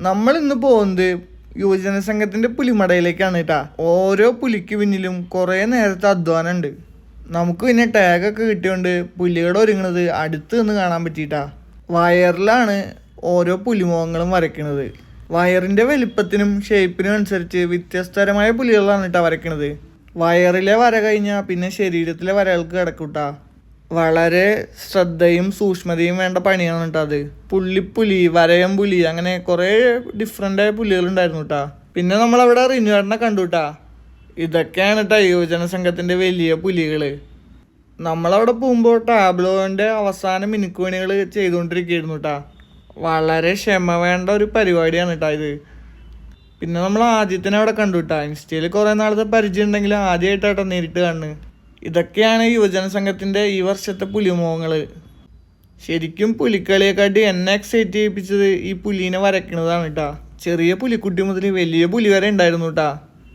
നമ്മൾ ഇന്ന് പോകുന്നത് യുവജന സംഘത്തിന്റെ പുലിമടയിലേക്കാണ് കേട്ടാ. ഓരോ പുലിക്ക് പിന്നിലും കുറേ നേരത്തെ അധ്വാനം ഉണ്ട്. നമുക്ക് പിന്നെ ടാഗൊക്കെ കിട്ടിയോണ്ട് പുലികൾ ഒരുങ്ങണത് അടുത്ത് നിന്ന് കാണാൻ പറ്റിയിട്ടാ. വയറിലാണ് ഓരോ പുലിമുഖങ്ങളും വരയ്ക്കണത്. വയറിന്റെ വലിപ്പത്തിനും ഷേപ്പിനും അനുസരിച്ച് വ്യത്യസ്തരമായ പുലികളാണ് കേട്ടാ വരയ്ക്കണത്. വയറിലെ വര കഴിഞ്ഞാൽ പിന്നെ ശരീരത്തിലെ വരകൾക്ക് കിടക്കൂട്ടാ. വളരെ ശ്രദ്ധയും സൂക്ഷ്മതയും വേണ്ട പണിയാണ് കേട്ടോ അത്. പുള്ളിപ്പുലി വരയം പുലി അങ്ങനെ കുറേ ഡിഫറെന്റ് ആയ പുലികളുണ്ടായിരുന്നു കേട്ടാ പിന്നെ നമ്മളവിടെ റിനുവേട്ടനെ കണ്ടു കേട്ടാ ഇതൊക്കെയാണ് കേട്ടോ യുവജന സംഘത്തിന്റെ വലിയ പുലികൾ. നമ്മളവിടെ പോകുമ്പോൾ ടാബ്ലോന്റെ അവസാന മിനുക്കുപണികൾ ചെയ്തുകൊണ്ടിരിക്കുകയായിരുന്നു കേട്ടാ വളരെ ക്ഷമ വേണ്ട ഒരു പരിപാടിയാണ് കേട്ടോ ഇത്. പിന്നെ നമ്മൾ ആദ്യത്തിനെ അവിടെ കണ്ടു കേട്ടാ ഇൻസ്റ്റയിൽ കുറേ നാളത്തെ പരിചയം ഉണ്ടെങ്കിൽ ആദ്യമായിട്ടാട്ടോ നേരിട്ട് കാണുന്നത്. ഇതൊക്കെയാണ് യുവജന സംഘത്തിന്റെ ഈ വർഷത്തെ പുലിമുഖങ്ങൾ ശരിക്കും പുലിക്കളിയെക്കാട്ടി എന്നെ എക്സൈറ്റ് ചെയ്യിപ്പിച്ചത് ഈ പുലീനെ വരയ്ക്കണതാണ് കേട്ടാ ചെറിയ പുലിക്കുട്ടി മുതൽ വലിയ പുലി വരെ ഉണ്ടായിരുന്നു കേട്ടാ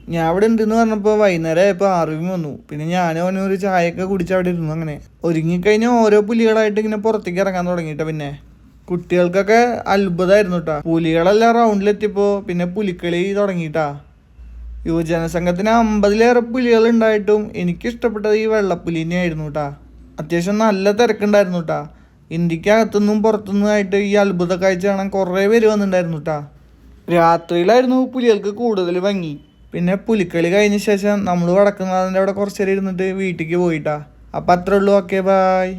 ഞാൻ അവിടെ ഉണ്ടെന്ന് പറഞ്ഞപ്പോൾ വൈകുന്നേരം അറിവും വന്നു. പിന്നെ ഞാനും അവനും ഒരു ചായയൊക്കെ കുടിച്ച് അവിടെ ഇരുന്നു അങ്ങനെ. ഒരുങ്ങിക്കഴിഞ്ഞാൽ ഓരോ പുലികളായിട്ട് ഇങ്ങനെ പുറത്തേക്ക് ഇറങ്ങാൻ തുടങ്ങിയിട്ടാ പിന്നെ. കുട്ടികൾക്കൊക്കെ അത്ഭുതമായിരുന്നു കേട്ടാ പുലികളെല്ലാം റൗണ്ടിലെത്തിയപ്പോൾ പിന്നെ പുലിക്കളി തുടങ്ങിയിട്ടാ യുവജന സംഘത്തിന് അമ്പതിലേറെ പുലികൾ ഉണ്ടായിട്ടും എനിക്ക് ഇഷ്ടപ്പെട്ടത് ഈ വെള്ളപ്പുലിനെ ആയിരുന്നു കേട്ടാ അത്യാവശ്യം നല്ല തിരക്കുണ്ടായിരുന്നു കേട്ടാ ഇന്ത്യക്കകത്തുനിന്നും പുറത്തുനിന്നും ആയിട്ട് ഈ അത്ഭുത കാഴ്ച കാണാൻ കുറേ പേര് വന്നിട്ടുണ്ടായിരുന്നു കേട്ടാ രാത്രിയിലായിരുന്നു പുലികൾക്ക് കൂടുതൽ ഭംഗി. പിന്നെ പുലിക്കളി കഴിഞ്ഞ ശേഷം നമ്മൾ വടക്കുന്നതിന്റെ അവിടെ കുറച്ചേരം ഇരുന്നിട്ട് വീട്ടിലേക്ക് പോയിട്ടാ അപ്പം അത്രേ ഉള്ളൂ. Okay bye